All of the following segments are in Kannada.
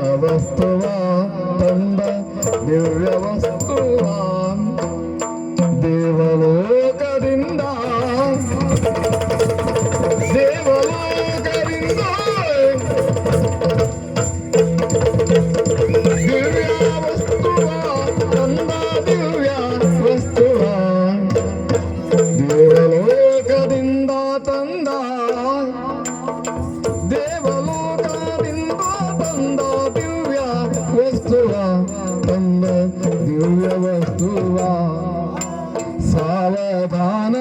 Avastava Tanda Dirya Avastava ದಿವ್ಯ ವಸ್ತುವ ಸಾವಧಾನ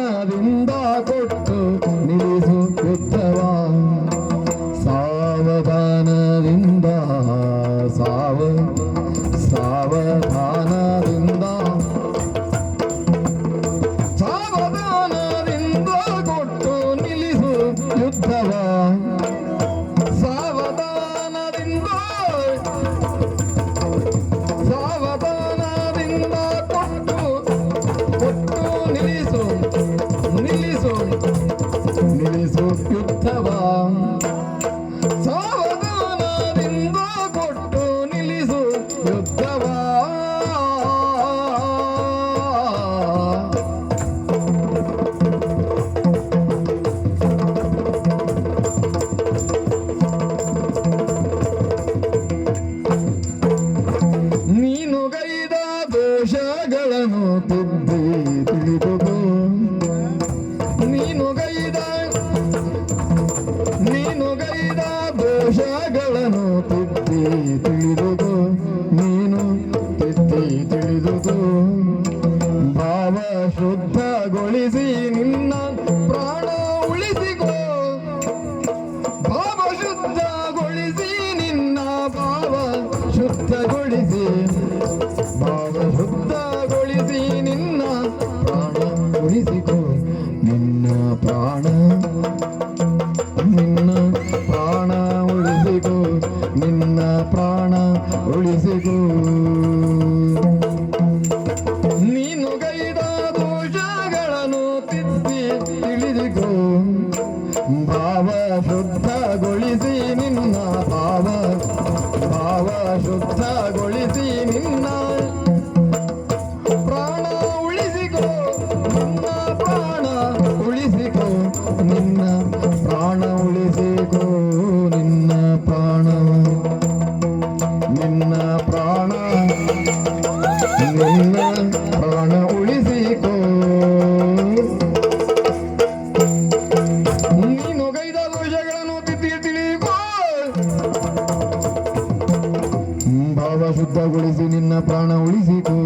ತಿಳಿದುದು, ನೀನು ತಿತ್ತಿ ತಿಳಿದುದು. ಭಾವ ಶುದ್ಧಗೊಳಿಸಿ ನಿನ್ನ ಪ್ರಾಣ ಉಳಿಸಿಕೋ. ಭಾವ ಶುದ್ಧಗೊಳಿಸಿ ನಿನ್ನ ಭಾವ ಶುದ್ಧಗೊಳಿಸಿ. ಭಾವ it's ಉಳಿಸಿದೆ